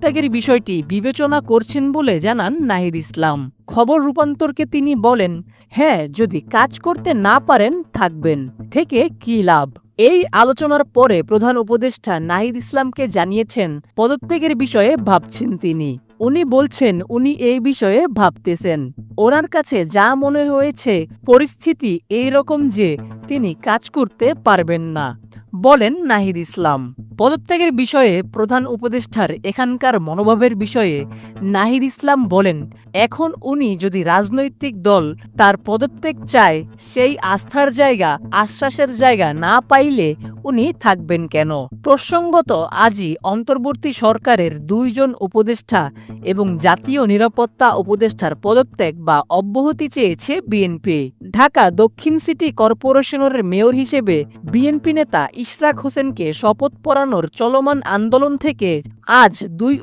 পদত্যাগের বিষয়টি বিবেচনা করছেন বলে জানান নাহিদ ইসলাম। খবর রূপান্তরকে তিনি বলেন হ্যাঁ যদি কাজ করতে না পারেন, থাকবেন। থেকে কি লাভ? এই আলোচনার পরে প্রধান উপদেষ্টা নাহিদ ইসলামকে জানিয়েছেন, পদত্যাগের বিষয়ে ভাবছেন তিনি। উনি বলছেন, উনি এই বিষয়ে ভাবতেছেন। ওনার কাছে যা মনে হয়েছে, পরিস্থিতি এই রকম যে তিনি কাজ করতে পারবেন না। বলেন নাহিদ ইসলাম, পদত্যাগের বিষয়ে প্রধান উপদেষ্টার এখানকার মনোভাবের বিষয়ে নাহিদ ইসলাম বলেন, এখন উনি যদি রাজনৈতিক দল তার পদত্যাগ চায়, সেই আস্থার জায়গা, আশ্বাসের জায়গা না পাইলে উনি থাকবেন কেন? প্রসঙ্গত আজই অন্তর্বর্তী সরকারের দুইজন উপদেষ্টা এবং জাতীয় নিরাপত্তা উপদেষ্টার পদত্যাগ বা অব্যাহতি চেয়েছে বিএনপি। ঢাকা দক্ষিণ সিটি কর্পোরেশনের মেয়র হিসেবে বিএনপি নেতা ইশরাক হোসেনকে শপথ পরানোর চলমান আন্দোলন থেকে আজ দুই